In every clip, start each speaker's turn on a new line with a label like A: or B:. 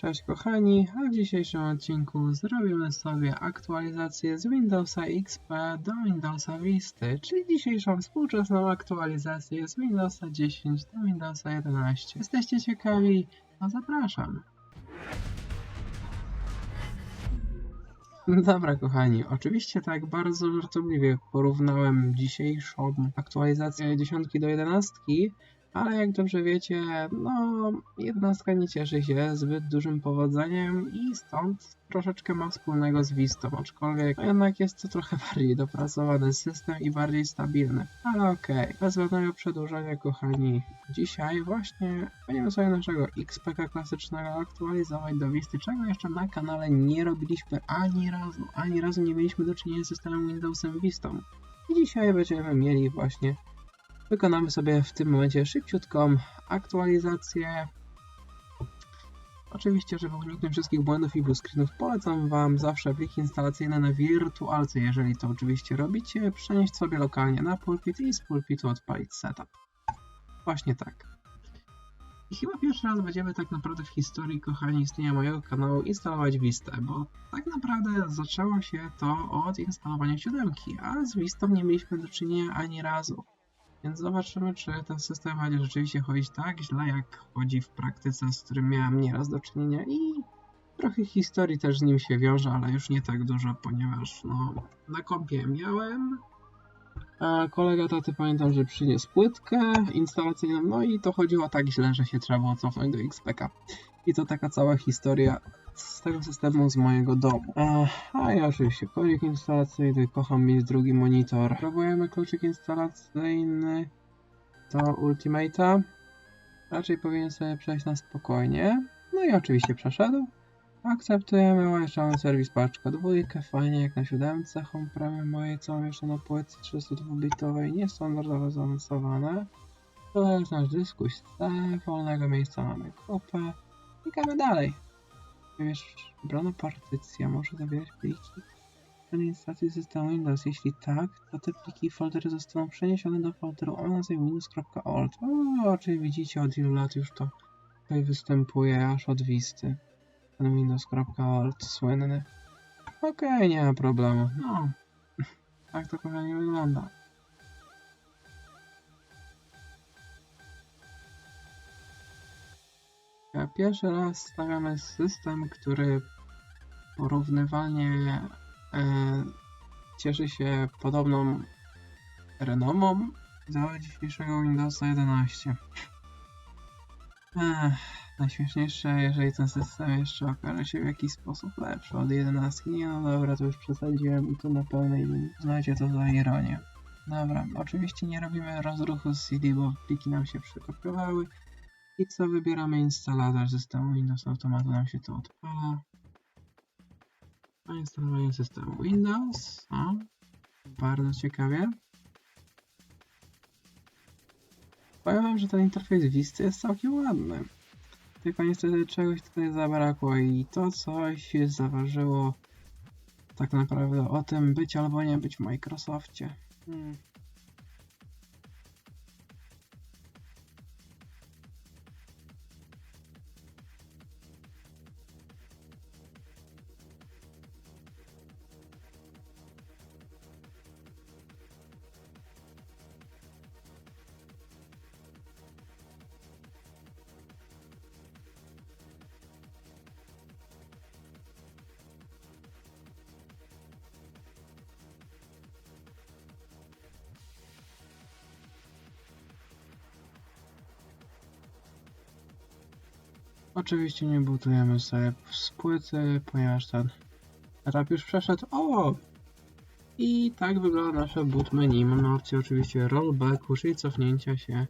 A: Cześć kochani, a w dzisiejszym odcinku zrobimy sobie aktualizację z Windowsa XP do Windowsa Vista, czyli dzisiejszą współczesną aktualizację z Windowsa 10 do Windowsa 11. Jesteście ciekawi? No zapraszam. Dobra kochani, oczywiście tak bardzo żartobliwie porównałem dzisiejszą aktualizację 10 do 11, ale jak dobrze wiecie, no jednostka nie cieszy się zbyt dużym powodzeniem i stąd troszeczkę ma wspólnego z Vistą, aczkolwiek no jednak jest to trochę bardziej dopracowany system i bardziej stabilny. Ale okej, bez żadnego przedłużania kochani, dzisiaj właśnie będziemy sobie naszego XPK klasycznego aktualizować do Visty, czego jeszcze na kanale nie robiliśmy ani razu, ani razu nie mieliśmy do czynienia z systemem Windowsem Vistą. I dzisiaj będziemy mieli właśnie Wykonamy sobie w tym momencie szybciutką aktualizację. Oczywiście, żeby uniknąć wszystkich błędów i bluescreenów, polecam Wam zawsze pliki instalacyjne na wirtualce, jeżeli to oczywiście robicie, przenieść sobie lokalnie na pulpit i z pulpitu odpalić setup. Właśnie tak. I chyba pierwszy raz będziemy tak naprawdę w historii, kochani, istnienia mojego kanału instalować Vistę, bo tak naprawdę zaczęło się to od instalowania siódemki, a z Vistą nie mieliśmy do czynienia ani razu. Więc zobaczymy, czy ten system będzie rzeczywiście chodzić tak źle, jak chodzi w praktyce, z którym miałem nieraz do czynienia. I trochę historii też z nim się wiąże, ale już nie tak dużo, ponieważ no, na kompie miałem, a kolega taty pamiętam, że przyniósł płytkę instalacyjną, no i to chodziło tak źle, że się trzeba było cofnąć do XPK. I to taka cała historia z tego systemu z mojego domu. A, ja oczywiście kluczyk instalacyjny, kocham mieć drugi monitor. Próbujemy kluczyk instalacyjny do Ultimate'a. Raczej powinien sobie przejść na spokojnie. No i oczywiście przeszedł. Akceptujemy, mamy serwis paczka dwójkę, fajnie jak na siódemce, home premium moje, co mam jeszcze na płytce 302-bitowej, niestandardowo zaawansowane. To jest nasz dyskuś C, wolnego miejsca mamy kupę. Klikamy dalej. Wiesz, wybrana partycja może zawierać pliki instalacji systemu Windows. Jeśli tak, to te pliki i foldery zostaną przeniesione do folderu o nazwie windows.old. O, czyli widzicie, od ilu lat już to tutaj występuje, aż od Wisty. Ten windows.old słynny. Okej, nie ma problemu. No, tak to kochanie wygląda. Pierwszy raz stawiamy system, który porównywalnie e, cieszy się podobną renomą do dzisiejszego Windowsa 11. Ech, najśmieszniejsze, jeżeli ten system jeszcze okaże się w jakiś sposób lepszy od 11. Nie no dobra, to już przesadziłem i to na pełnej. Znajdzie to za ironię. Dobra, oczywiście nie robimy rozruchu z CD, bo pliki nam się przekopiowały. I co wybieramy instalator systemu Windows automatu nam się to odpala. A instalowanie systemu Windows. O, bardzo ciekawie. Powiem wam, że ten interfejs Vista jest całkiem ładny. Tylko niestety czegoś tutaj zabrakło i to coś zaważyło tak naprawdę o tym być albo nie być w Microsoftie. Hmm. Oczywiście nie butujemy sobie z płyty, ponieważ ten etap już przeszedł. O! I tak wygląda nasze boot menu. Mamy opcję oczywiście rollbacku, czyli cofnięcia się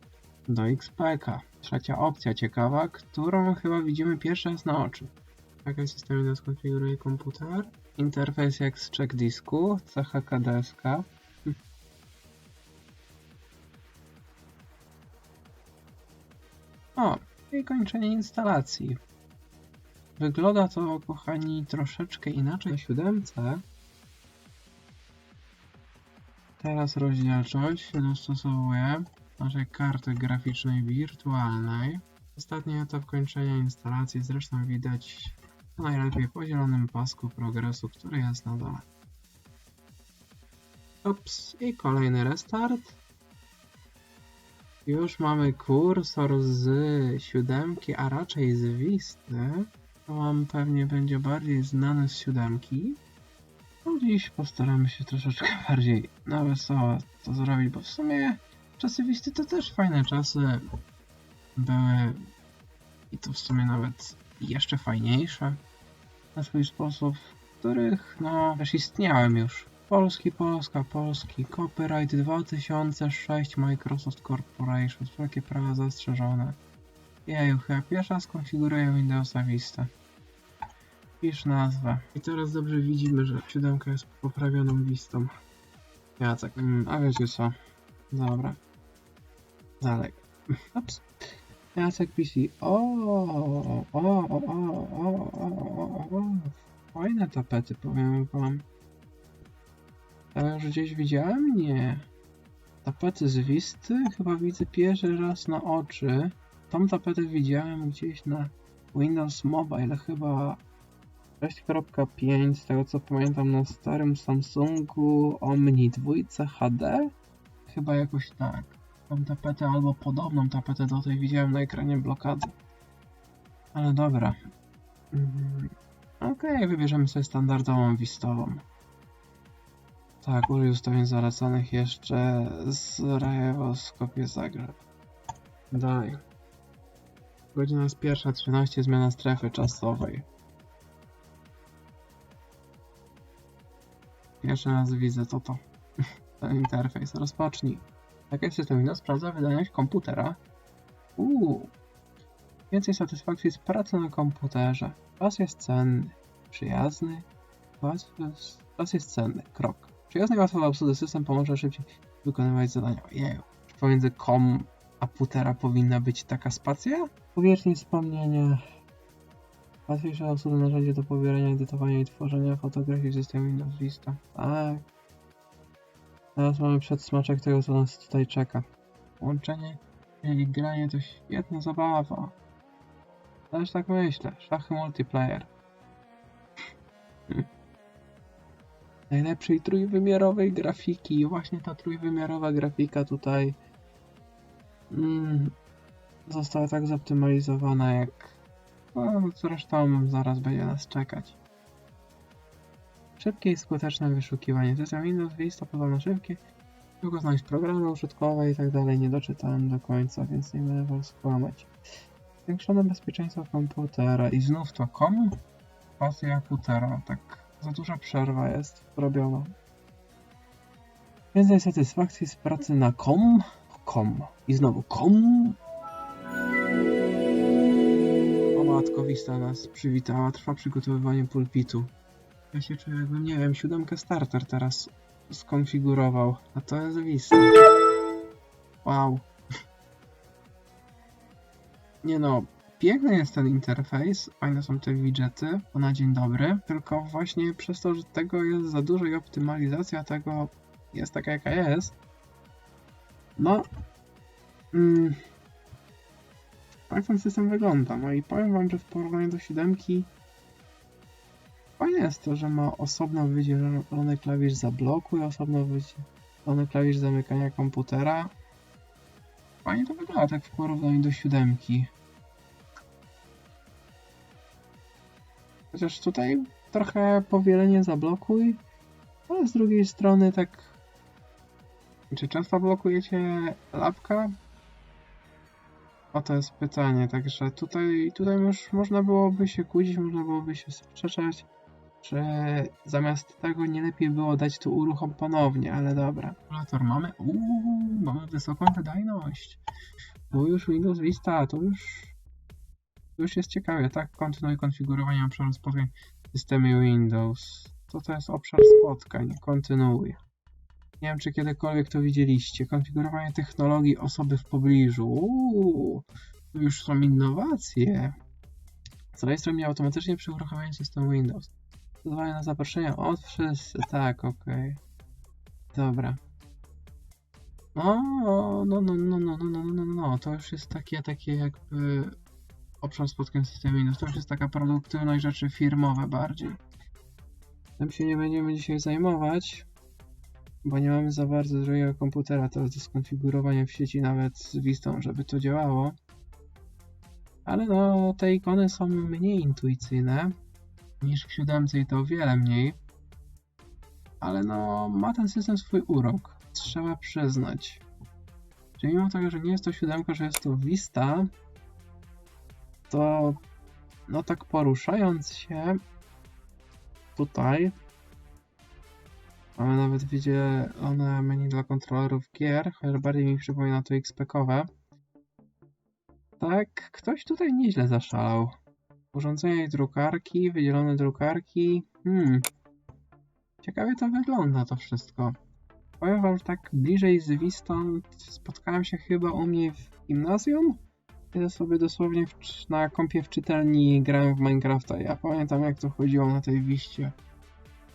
A: do XPK. Trzecia opcja ciekawa, którą chyba widzimy pierwszy raz na oczy. Jak system Windows konfiguruje komputer. Interfejs jak z check disku. O, i kończenie instalacji. Wygląda to, kochani, troszeczkę inaczej na siódemce. Teraz rozdzielczość się dostosowuje naszej karty graficznej wirtualnej. Ostatni etap kończenia instalacji zresztą widać najlepiej po zielonym pasku progresu, który jest na dole. Ups, i kolejny restart. Już mamy kursor z siódemki, a raczej z Wisty. Wam pewnie będzie bardziej znany z siódemki. No dziś postaramy się troszeczkę bardziej na wesoło to zrobić, bo w sumie czasy Wisty to też fajne czasy były i to w sumie nawet jeszcze fajniejsze na swój sposób, w których no też istniałem już. Polski, Polska, Polski, Copyright 2006, Microsoft Corporation, wszelkie prawa zastrzeżone. Jeju, chyba pierwsza raz skonfiguruję Windowsa Vista. Pisz nazwę. I teraz dobrze widzimy, że siódemka jest poprawioną Vistą. Jacek, mm, a wiecie co? Dobra. Dalej. Ups. Jacek PC. O, o, o, o, o, o, o, o. Fajne tapety, powiem wam. Ja już gdzieś widziałem? Nie. Tapety z Wisty? Chyba widzę pierwszy raz na oczy. Tą tapetę widziałem gdzieś na Windows Mobile, chyba 6.5, z tego co pamiętam na starym Samsungu Omni 2 HD? Chyba jakoś tak. Tą tapetę albo podobną tapetę do tej widziałem na ekranie blokady. Ale dobra. Mm, Okej, okay, wybierzemy sobie standardową wistową. Tak, użyj ustawień zalecanych jeszcze z Rajewo Skopie Zagreb. Dalej. Godzina jest pierwsza, 13, zmiana strefy czasowej. Pierwszy raz widzę to to. Ten interfejs. Rozpocznij. Jaki system Windows sprawdza wydajność komputera. Uuu. Więcej satysfakcji z pracy na komputerze. Czas jest cenny. Przyjazny. Czas jest cenny. Krok. Przyjazny i łatwo w obsłudze system pomoże szybciej wykonywać zadania. Jeju. Czy pomiędzy kom a putera powinna być taka spacja? Powierzchni wspomnienia. Łatwiejsze obsługi narzędzie do pobierania, edytowania i tworzenia fotografii w systemie Windows Vista. Tak. Teraz mamy przedsmaczek tego, co nas tutaj czeka. Łączenie i granie to świetna zabawa. Też tak myślę. Szachy multiplayer. Najlepszej trójwymiarowej grafiki. Właśnie ta trójwymiarowa grafika tutaj mm, została tak zoptymalizowana jak no, zresztą zaraz będzie nas czekać. Szybkie i skuteczne wyszukiwanie. System Windows Vista podobno szybkie. Tylko znaleźć programy użytkowe i tak dalej. Nie doczytałem do końca, więc nie będę was skłamać. Zwiększone bezpieczeństwo komputera i znów to komu? Pasja komputera. Tak za duża przerwa jest robiona. Więcej satysfakcji z pracy na kom. Kom. I znowu kom. O matko, Vista nas przywitała. Trwa przygotowywanie pulpitu. Ja się czuję jakbym, nie wiem, siódemkę starter teraz skonfigurował. A to jest Vista. Wow. Nie no, piękny jest ten interfejs, fajne są te widgety, to na dzień dobry, tylko właśnie przez to, że tego jest za dużo i optymalizacja tego jest taka jaka jest, no, mm, tak ten system wygląda. No i powiem wam, że w porównaniu do siódemki fajne jest to, że ma osobno wydzielony klawisz zabloku i osobno wydzielony klawisz zamykania komputera. Fajnie to wygląda tak w porównaniu do siódemki. Chociaż tutaj trochę powielenie zablokuj, ale z drugiej strony tak... Czy często blokujecie lapka? O to jest pytanie, także tutaj, tutaj już można byłoby się kłócić, można byłoby się sprzeczać, że zamiast tego nie lepiej było dać tu uruchom ponownie, ale dobra. Kalkulator mamy, uuu, mamy wysoką wydajność. Tu już Windows Vista, to już, już jest ciekawe, tak? Kontynuuj konfigurowanie obszaru spotkań w systemie Windows. To to jest obszar spotkań, kontynuuj. Nie wiem, czy kiedykolwiek to widzieliście. Konfigurowanie technologii osoby w pobliżu. Uuu, tu już są innowacje. Zarejestruj automatycznie przy uruchamianiu systemu Windows. Zezwolenie na zaproszenia od wszyscy. Tak, okej. Okay. Dobra. No, no, no, no, no, no, no, no, no, no, to już jest takie, takie jakby obszar spotkań systemie Windows. To już jest taka produktywność rzeczy firmowe bardziej. Tym się nie będziemy dzisiaj zajmować, bo nie mamy za bardzo drugiego komputera teraz do skonfigurowania w sieci nawet z Vistą, żeby to działało. Ale no, te ikony są mniej intuicyjne niż w siódemce i to o wiele mniej. Ale no, ma ten system swój urok, trzeba przyznać. Czyli mimo tego, że nie jest to siódemka, że jest to Vista, to no tak poruszając się tutaj mamy nawet wydzielone menu dla kontrolerów gier, chociaż bardziej mi przypomina to XP-kowe. Tak, ktoś tutaj nieźle zaszalał. Urządzenia i drukarki, wydzielone drukarki. Hmm. Ciekawie to wygląda to wszystko. Powiem wam, że tak bliżej z Vistą spotkałem się chyba u mnie w gimnazjum, kiedy sobie dosłownie w, na kompie w czytelni grałem w Minecrafta. Ja pamiętam jak to chodziło na tej Wiście.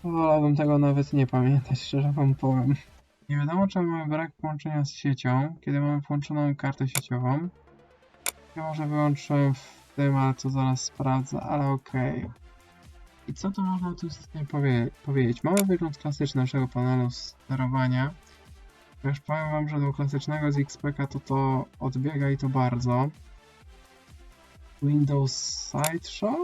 A: Wolałbym tego nawet nie pamiętać, szczerze wam powiem. Nie wiadomo czemu mamy brak połączenia z siecią, kiedy mamy włączoną kartę sieciową. Ja może wyłączyłem w tym, ale to zaraz sprawdzę, ale okej. Okay. I co tu można tu powie powiedzieć? Mamy wygląd klasyczny naszego panelu sterowania. Już powiem wam, że do klasycznego z XPK to to odbiega i to bardzo. Windows Sideshow?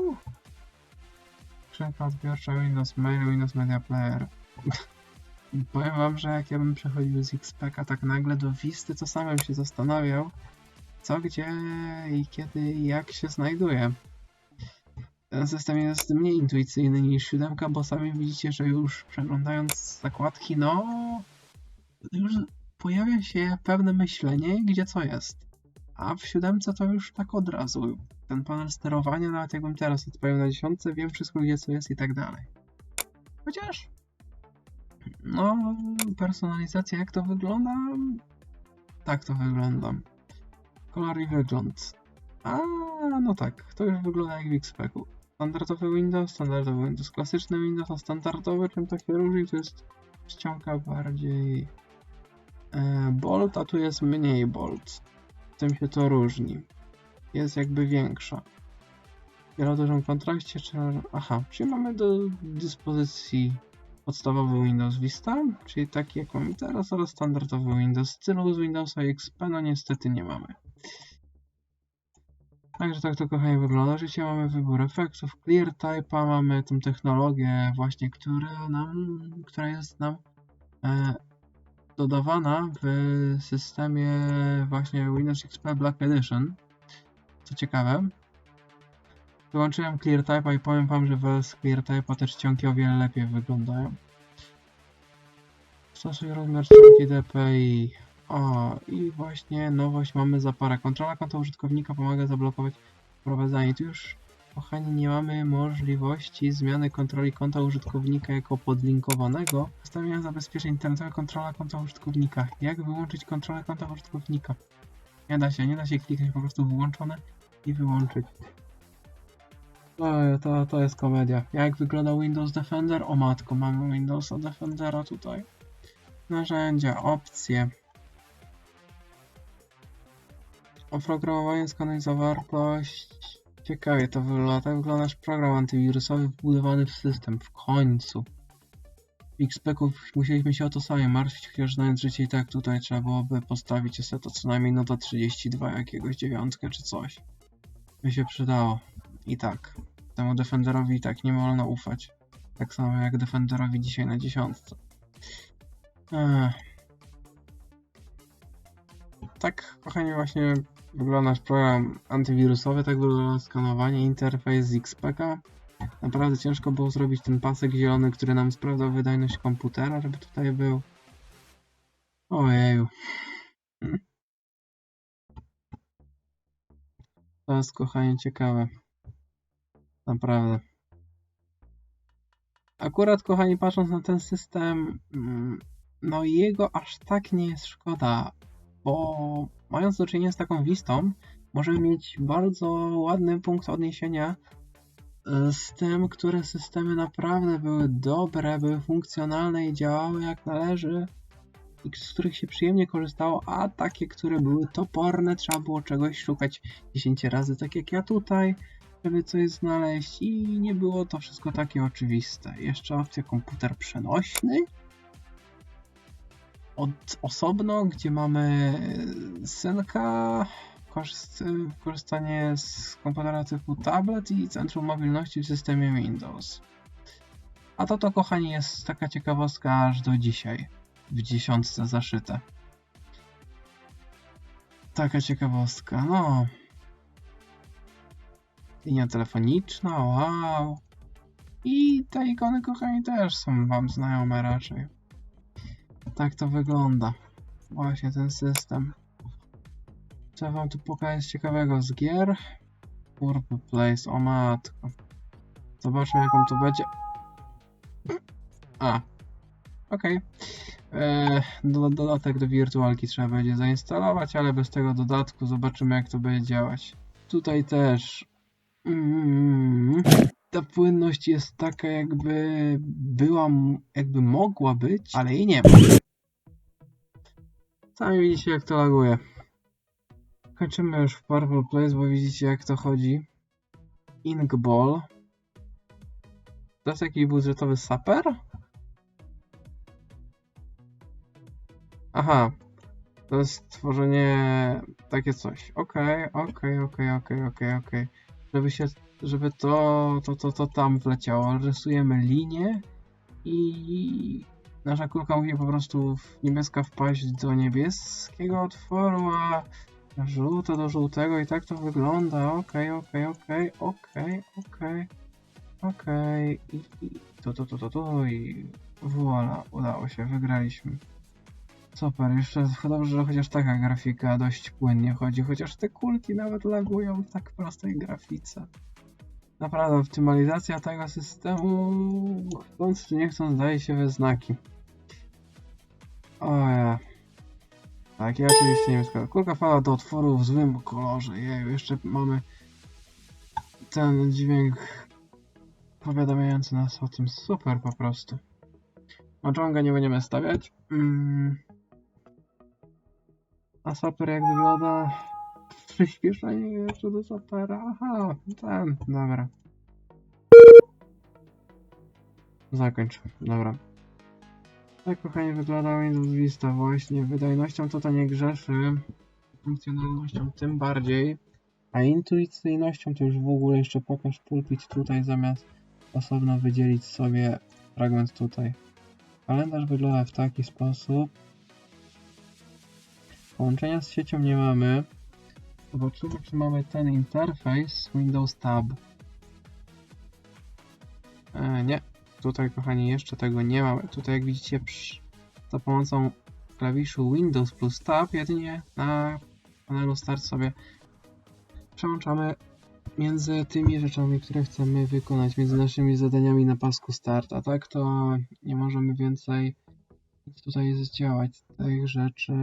A: Skrzynka odbiorcza, Windows Mail, Windows Media Player. powiem wam, że jak ja bym przechodził z XPK tak nagle do Visty, to sam bym się zastanawiał, co, gdzie i kiedy i jak się znajduje. Ten system jest mniej intuicyjny niż siódemka, bo sami widzicie, że już przeglądając zakładki, no już pojawia się pewne myślenie, gdzie co jest. A w siódemce to już tak od razu. Ten panel sterowania, nawet jakbym teraz odpalił na dziesiątce, wiem wszystko gdzie co jest i tak dalej. Chociaż no, personalizacja jak to wygląda? Tak to wygląda. Kolor i wygląd. A, no tak, to już wygląda jak w XP-ku. Standardowy Windows, standardowy Windows, klasyczny Windows, a standardowy, czym to się różni, to jest ściąga bardziej bolt, a tu jest mniej bolt. Tym się to różni. Jest jakby większa. W dużym kontraście, czy... Aha, czyli mamy do dyspozycji podstawowy Windows Vista, czyli taki jak mamy teraz, oraz standardowy Windows. Stylu z Windowsa XP, no niestety nie mamy. Także tak to kochani wygląda. Życie mamy wybór efektów, clear type'a, mamy tą technologię właśnie, która nam, która jest nam e, dodawana w systemie właśnie Windows XP Black Edition. Co ciekawe. Wyłączyłem clear type'a i powiem wam, że bez clear type'a też ściągi o wiele lepiej wyglądają. Stosuj rozmiar ściągi DPI. O, i właśnie nowość mamy za parę. Kontrola konta użytkownika pomaga zablokować wprowadzanie. Tu już, kochani, nie mamy możliwości zmiany kontroli konta użytkownika jako podlinkowanego. Ustawienia zabezpieczeń internetowe, kontrola konta użytkownika. Jak wyłączyć kontrolę konta użytkownika? Nie da się, nie da się kliknąć po prostu włączone i wyłączyć. Oj, to, to jest komedia. Jak wygląda Windows Defender? O matko, mamy Windowsa Defendera tutaj. Narzędzia, opcje. Oprogramowanie skanuj zawartość. Ciekawie to wygląda. Tak wygląda nasz program antywirusowy wbudowany w system. W końcu. W XP-ków musieliśmy się o to sami martwić, chociaż znając życie i tak tutaj trzeba byłoby postawić to co najmniej nota 32 jakiegoś dziewiątkę czy coś. By się przydało. I tak. Temu Defenderowi i tak nie wolno ufać. Tak samo jak Defenderowi dzisiaj na dziesiątce. Ech. Tak, kochani, właśnie wygląda nasz program antywirusowy, tak wygląda skanowanie, interfejs z XPK. Naprawdę ciężko było zrobić ten pasek zielony, który nam sprawdzał wydajność komputera, żeby tutaj był. Ojeju. To jest, kochani, ciekawe. Naprawdę. Akurat, kochani, patrząc na ten system, mm, no jego aż tak nie jest szkoda, bo mając do czynienia z taką wistą, możemy mieć bardzo ładny punkt odniesienia e, z tym, które systemy naprawdę były dobre, były funkcjonalne i działały jak należy. i z których się przyjemnie korzystało, a takie, które były toporne, trzeba było czegoś szukać 10 razy, tak jak ja tutaj, żeby coś znaleźć i nie było to wszystko takie oczywiste. Jeszcze opcja komputer przenośny. Od osobno, gdzie mamy synka, korzyst korzystanie z komputera typu tablet i centrum mobilności w systemie Windows. A to to, kochani, jest taka ciekawostka aż do dzisiaj. W dziesiątce zaszyte. Taka ciekawostka, no. Linia telefoniczna, wow. I te ikony, kochani, też są wam znajome raczej. Tak to wygląda. Właśnie ten system. Co wam tu pokazać ciekawego z gier? Purple Place, o matko. Zobaczmy jaką to będzie. A. Okej. Okay. Do, dodatek do wirtualki trzeba będzie zainstalować, ale bez tego dodatku zobaczymy jak to będzie działać. Tutaj też mm, ta płynność jest taka jakby była, jakby mogła być, ale jej nie. Sami widzicie jak to laguje. Kończymy już w Purple Place, bo widzicie jak to chodzi. Inkball. To jest jakiś budżetowy saper? Aha. To jest tworzenie takie coś. Okej, okej, okej, okej, okej, okej. Żeby się, żeby to, to, to, to tam wleciało. Rysujemy linię i nasza kulka musi po prostu niebieska wpaść do niebieskiego otworu, a żółte do żółtego i tak to wygląda. Okej, okej, okej, okej, okej. Okej. I to, to, to, to, to i voilà, udało się, wygraliśmy. Super, jeszcze dobrze, że chociaż taka grafika dość płynnie chodzi, chociaż te kulki nawet lagują w tak prostej grafice. Naprawdę, optymalizacja tego systemu, chcąc czy nie chcąc, daje się we znaki. O ja. Tak, ja oczywiście nie wiem, kulka fala do otworu w złym kolorze, jeju, jeszcze mamy ten dźwięk powiadamiający nas o tym, super po prostu. Mahjonga nie będziemy stawiać. Mm. A Saper jak wygląda? Przyspieszenie jeszcze do Sapera. Aha, ten, dobra. Zakończ, dobra. Tak kochanie wygląda Windows Vista właśnie. Wydajnością to to nie grzeszy. Funkcjonalnością tym bardziej. A intuicyjnością to już w ogóle jeszcze pokaż pulpit tutaj zamiast osobno wydzielić sobie fragment tutaj. Kalendarz wygląda w taki sposób. Połączenia z siecią nie mamy. Zobaczymy, czy mamy ten interfejs Windows Tab. E, nie. Tutaj, kochani, jeszcze tego nie mamy. Tutaj, jak widzicie, za pomocą klawiszu Windows plus Tab jedynie na panelu Start sobie przełączamy między tymi rzeczami, które chcemy wykonać, między naszymi zadaniami na pasku Start, a tak to nie możemy więcej tutaj zdziałać tych rzeczy.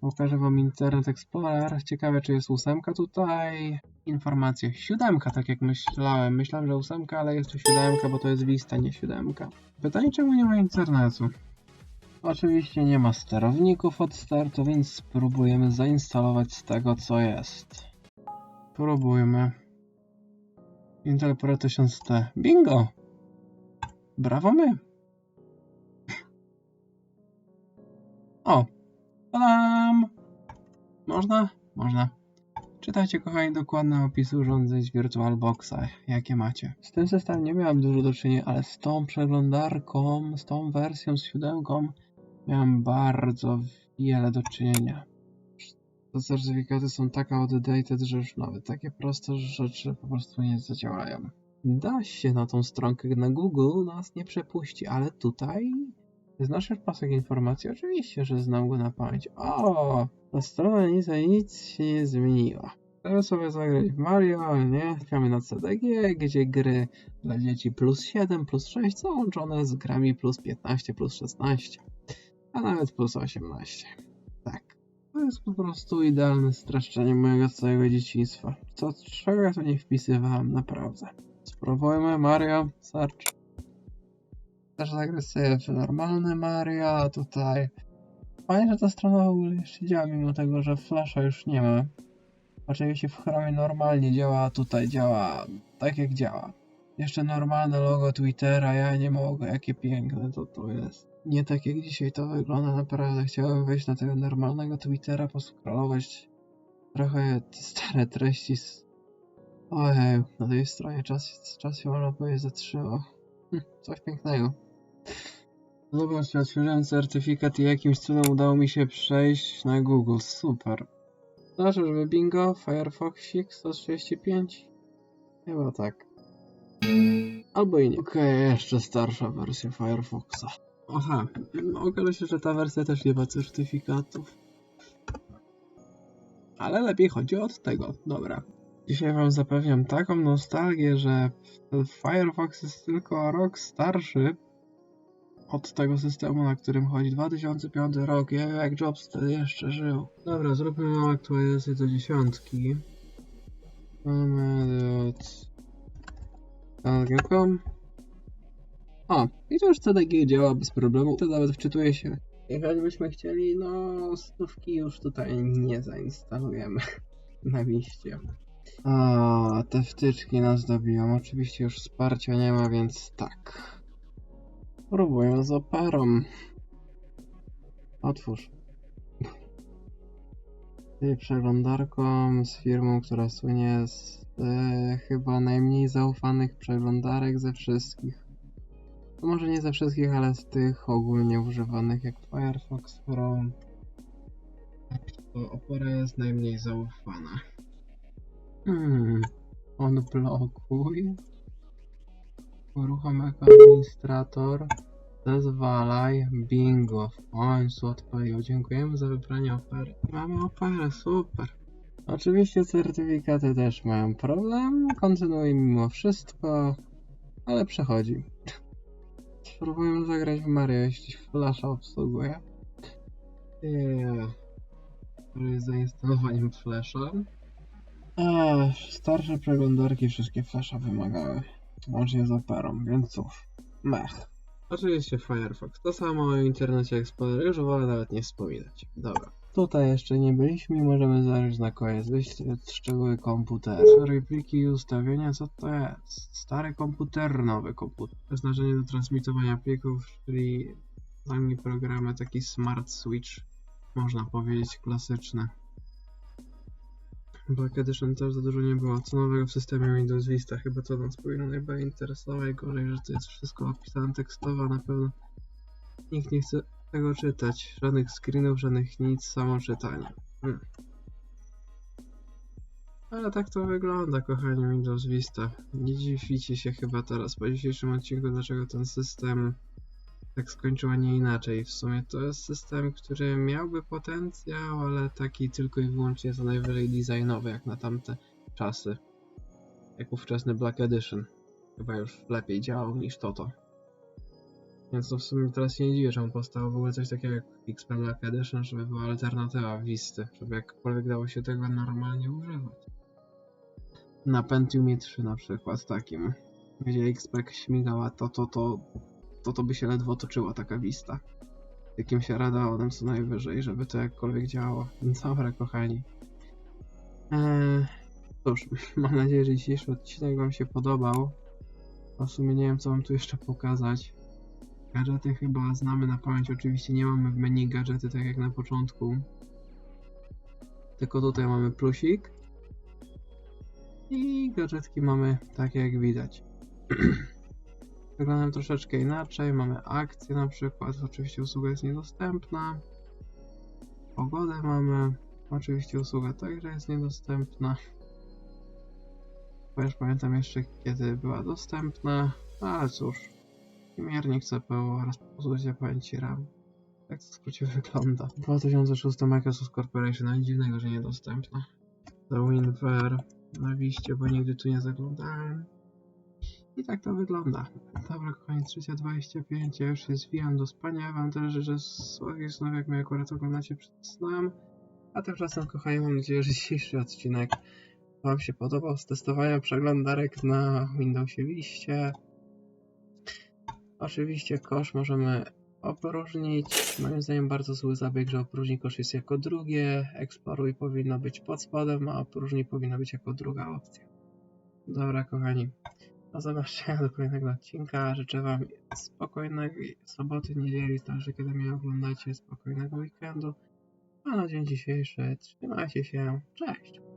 A: Pokażę Wam Internet Explorer. Ciekawe, czy jest ósemka tutaj. Informacje. Siódemka, tak jak myślałem. Myślałem, że ósemka, ale jest tu siódemka, bo to jest lista, nie siódemka. Pytanie, czemu nie ma internetu? Oczywiście nie ma sterowników od startu, więc spróbujemy zainstalować z tego, co jest. Próbujmy. Intel Pro 1000T. Bingo! Brawo my! O! Tadam! Można? Można. Czytajcie kochani dokładne opisy urządzeń z VirtualBoxa, jakie macie. Z tym systemem nie miałem dużo do czynienia, ale z tą przeglądarką, z tą wersją, z siódemką miałem bardzo wiele do czynienia. Te certyfikaty są tak outdated, że już nawet takie proste rzeczy po prostu nie zadziałają. Da się na tą stronkę na Google, nas nie przepuści, ale tutaj Znasz pasek informacji? Oczywiście, że znam go na pamięć. O, ta strona nic, nic się nie zmieniła. Teraz sobie zagrać w Mario, nie? Gramy na CDG, gdzie gry dla dzieci plus 7, plus 6 są łączone z grami plus 15, plus 16, a nawet plus 18. Tak. To jest po prostu idealne streszczenie mojego całego dzieciństwa. Co czego ja tu nie wpisywałem, naprawdę. Spróbujmy Mario Search też zagrać sobie w normalne Mario, a tutaj Fajnie, że ta strona w ogóle jeszcze działa, mimo tego, że Flasha już nie ma. Oczywiście w Chromie normalnie działa, a tutaj działa tak jak działa. Jeszcze normalne logo Twittera, ja nie mogę, jakie piękne to to jest. Nie tak jak dzisiaj to wygląda, naprawdę chciałem wejść na tego normalnego Twittera, poscrollować trochę te stare treści z... Ojej, na tej stronie czas, czas się można powiedzieć zatrzymał. Hm, coś pięknego. Zobaczcie, odświeżyłem certyfikat i jakimś cudem udało mi się przejść na Google. Super. Znaczy, żeby bingo, Firefoxik 135? Chyba tak. Albo i nie. Okej, jeszcze starsza wersja Firefoxa. Aha, okaże się, że ta wersja też nie ma certyfikatów. Ale lepiej chodzi od tego. Dobra. Dzisiaj wam zapewniam taką nostalgię, że Firefox jest tylko rok starszy od tego systemu, na którym chodzi 2005 rok. Ja jak Jobs wtedy jeszcze żył. Dobra, zróbmy małą aktualizację do dziesiątki. Mamy od Algecom. O, i to już CDG działa bez problemu. To nawet wczytuje się. Jeżeli byśmy chcieli, no stówki już tutaj nie zainstalujemy na liście. A, te wtyczki nas dobiją. Oczywiście już wsparcia nie ma, więc tak. Próbuję z operą. Otwórz. Ty przeglądarką z firmą, która słynie z e, chyba najmniej zaufanych przeglądarek ze wszystkich. No może nie ze wszystkich, ale z tych ogólnie używanych jak Firefox, Chrome. To Opera jest najmniej zaufana. Hmm. Odblokuj. Uruchom administrator. Zezwalaj. Bingo. W końcu odpalił. Dziękujemy za wybranie opery. Mamy operę, super. Oczywiście certyfikaty też mają problem. Kontynuuj mimo wszystko. Ale przechodzi. Spróbujemy zagrać w Mario, jeśli Flasha obsługuje. Yeah. Z zainstalowaniem Flasha. Ech, starsze przeglądarki wszystkie Flasha wymagały. Łącznie z operą, więc cóż. Mech. Oczywiście Firefox. To samo o internecie Explorer, już wolę nawet nie wspominać. Dobra. Tutaj jeszcze nie byliśmy i możemy zajrzeć na koniec. Wyjść szczegóły komputera. Pliki i ustawienia, co to jest? Stary komputer, nowy komputer. Przeznaczenie do transmitowania plików, czyli nami programy taki Smart Switch. Można powiedzieć klasyczny. Black Edition też za dużo nie było. Co nowego w systemie Windows Vista? Chyba to nas powinno najbardziej interesować. Gorzej, że to jest wszystko opisane tekstowo. Na pewno nikt nie chce tego czytać. Żadnych screenów, żadnych nic, samo czytanie. Hmm. Ale tak to wygląda, kochani Windows Vista. Nie dziwicie się chyba teraz po dzisiejszym odcinku, dlaczego ten system tak skończył, a nie inaczej. W sumie to jest system, który miałby potencjał, ale taki tylko i wyłącznie co najwyżej designowy, jak na tamte czasy. Jak ówczesny Black Edition. Chyba już lepiej działał niż Toto. Więc to w sumie teraz się nie dziwię, że on powstało w ogóle coś takiego jak XP Black Edition, żeby była alternatywa Visty, żeby jakkolwiek dało się tego normalnie używać. Na Pentium 3 na przykład takim, gdzie XP śmigała to, to, to, to to by się ledwo toczyła taka Vista. Jakim się Radeonem co najwyżej, żeby to jakkolwiek działało. Dobra, kochani. Eee, cóż, mam nadzieję, że dzisiejszy odcinek Wam się podobał. A w sumie nie wiem, co Wam tu jeszcze pokazać. Gadżety chyba znamy na pamięć. Oczywiście nie mamy w menu gadżety tak jak na początku. Tylko tutaj mamy plusik. I gadżetki mamy tak jak widać. Wyglądają troszeczkę inaczej. Mamy akcje na przykład. Oczywiście usługa jest niedostępna. Pogodę mamy. Oczywiście usługa także jest niedostępna. Już pamiętam jeszcze kiedy była dostępna. Ale cóż. Miernik CPU oraz posłuchajcie pamięci RAM. Tak to w skrócie wygląda. 2006 Microsoft Corporation, nic dziwnego, że niedostępna. To WinWare na bo nigdy tu nie zaglądałem. I tak to wygląda. Dobra, koniec 325, ja już się zwijam do spania. Ja wam też życzę słodkich snów, jak mnie akurat oglądacie przed snem. A tymczasem, kochani, mam nadzieję, że dzisiejszy odcinek wam się podobał z testowania przeglądarek na Windowsie liście. Oczywiście kosz możemy Opróżnić. Moim zdaniem bardzo zły zabieg, że opróżni kosz jest jako drugie. Eksploruj powinno być pod spodem, a opróżni powinno być jako druga opcja. Dobra, kochani. Do zobaczenia do kolejnego odcinka. Życzę Wam spokojnej soboty, niedzieli, zależy kiedy mnie oglądacie, spokojnego weekendu. A na dzień dzisiejszy trzymajcie się. Cześć!